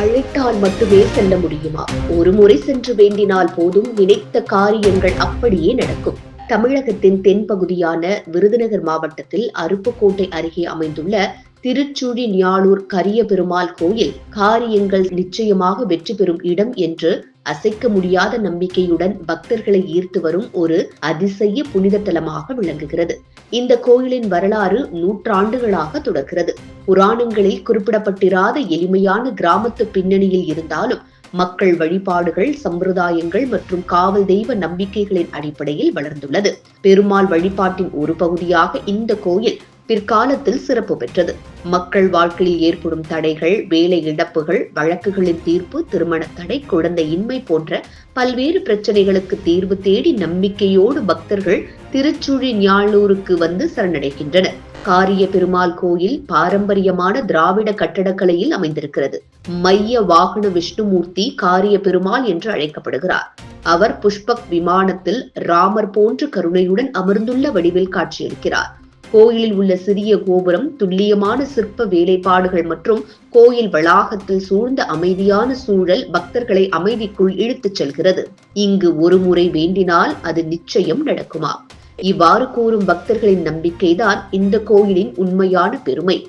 அழைத்தால் மட்டுமே செல்ல முடியுமா? ஒரு முறை சென்று வேண்டினால் போதும் நினைத்த காரியங்கள் அப்படியே நடக்கும். தமிழகத்தின் தென்பகுதியான விருதுநகர் மாவட்டத்தில் அருப்புக்கோட்டை அருகே அமைந்துள்ள திருச்சுழி ஞாளூர் கரிய பெருமாள் கோயில் காரியங்கள் நிச்சயமாக வெற்றி பெறும் இடம் என்று அசைக்க முடியாத நம்பிக்கையுடன் பக்தர்களை ஈர்த்து வரும் ஒரு அதிசய புனித தலமாக விளங்குகிறது. இந்த கோயிலின் வரலாறு நூற்றாண்டுகளாக தொடர்கிறது. புராணங்களில் குறிப்பிடப்பட்டிராத எளிமையான கிராமத்து பின்னணியில் இருந்தாலும் மக்கள் வழிபாடுகள் சம்பிரதாயங்கள் மற்றும் காவல் தெய்வ நம்பிக்கைகளின் அடிப்படையில் வளர்ந்துள்ளது. பெருமாள் வழிபாட்டின் ஒரு பகுதியாக இந்த கோயில் பிற்காலத்தில் சிறப்பு பெற்றது. மக்கள் வாழ்க்கையில் ஏற்படும் தடைகள் வேலை இழப்புகள் வழக்குகளின் தீர்ப்பு திருமண தடை குழந்தையின்மை போன்ற பல்வேறு பிரச்சனைகளுக்கு தீர்வு தேடி நம்பிக்கையோடு பக்தர்கள் திருச்சுழி ஞாழூருக்கு வந்து சரணடைகின்றனர். காரிய பெருமாள் கோயில் பாரம்பரியமான திராவிட கட்டடக்கலையில் அமைந்திருக்கிறது. மைய வாகன விஷ்ணுமூர்த்தி காரிய பெருமாள் என்று அழைக்கப்படுகிறார். அவர் புஷ்பக் விமானத்தில் ராமர் போன்ற கருணையுடன் அமர்ந்துள்ள வடிவில் காட்சியளிக்கிறார். கோயிலில் உள்ள சிறிய கோபுரம் துல்லியமான சிற்ப வேலைப்பாடுகள் மற்றும் கோயில் வளாகத்தில் சூழ்ந்த அமைதியான சூழல் பக்தர்களை அமைதிக்குள் இழுத்துச் செல்கிறது. இங்கு ஒரு முறை வேண்டினால் அது நிச்சயம் நடக்குமா? இவ்வாறு கூறும் பக்தர்களின் நம்பிக்கைதான் இந்த கோயிலின் உண்மையான பெருமை.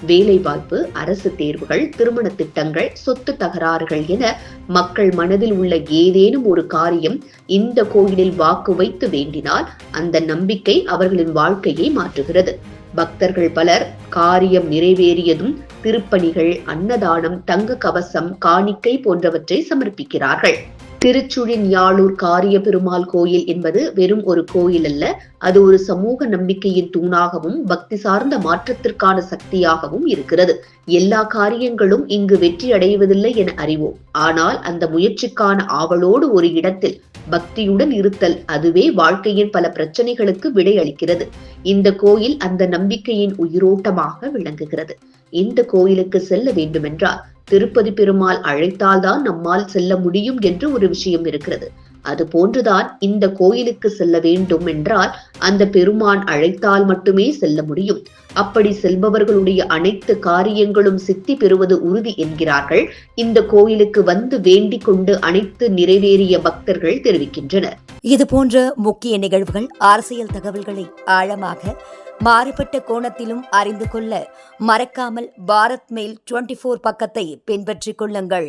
வேலைவாய்ப்பு அரசு தேர்வுகள் திருமண திட்டங்கள் சொத்து தகராறுகள் என மக்கள் மனதில் உள்ள ஏதேனும் ஒரு காரியம் இந்த கோயிலில் வாக்கு வைத்து வேண்டினால் அந்த நம்பிக்கை அவர்களின் வாழ்க்கையை மாற்றுகிறது. பக்தர்கள் பலர் காரியம் நிறைவேறியதும் திருப்பணிகள் அன்னதானம் தங்க கவசம் காணிக்கை போன்றவற்றை சமர்ப்பிக்கிறார்கள். திருச்சுழின் யாழூர் காரிய பெருமாள் கோயில் என்பது வெறும் ஒரு கோயில் அல்ல. அது ஒரு சமூக நம்பிக்கையின் தூணாகவும் பக்தி சார்ந்த மாற்றத்திற்கான சக்தியாகவும் இருக்கிறது. எல்லா காரியங்களும் இங்கு வெற்றி அடைவதில்லை என அறிவோம். ஆனால் அந்த முயற்சிக்கான ஆவலோடு ஒரு இடத்தில் பக்தியுடன் இருத்தல் அதுவே வாழ்க்கையின் பல பிரச்சனைகளுக்கு விடை அளிக்கிறது. இந்த கோயில் அந்த நம்பிக்கையின் உயிரோட்டமாக விளங்குகிறது. இந்த கோயிலுக்கு செல்ல வேண்டுமென்றால் திருப்பதி பெருமாள் அழைத்தால்தான் நம்மால் செல்ல முடியும் என்று ஒரு விஷயம் இருக்கிறது. அது போன்றுதான் இந்த கோயிலுக்கு செல்ல வேண்டும் என்றால் அந்த பெருமான் அழைத்தால் மட்டுமே செல்ல முடியும். அப்படி செல்பவர்களுடைய அனைத்து காரியங்களும் சித்தி பெறுவது உறுதி என்கிறார்கள். இந்த கோயிலுக்கு வந்து வேண்டிக் கொண்டு அனைத்து நிறைவேறிய பக்தர்கள் தெரிவிக்கின்றனர். இது போன்ற முக்கிய நிகழ்வுகள் அரசியல் தகவல்களை ஆழமாக மாறுபட்ட கோணத்திலும் அறிந்து கொள்ள மறக்காமல் பாரத் மெயில் டுவெண்டி ஃபோர் பக்கத்தை பின்பற்றிக் கொள்ளுங்கள்.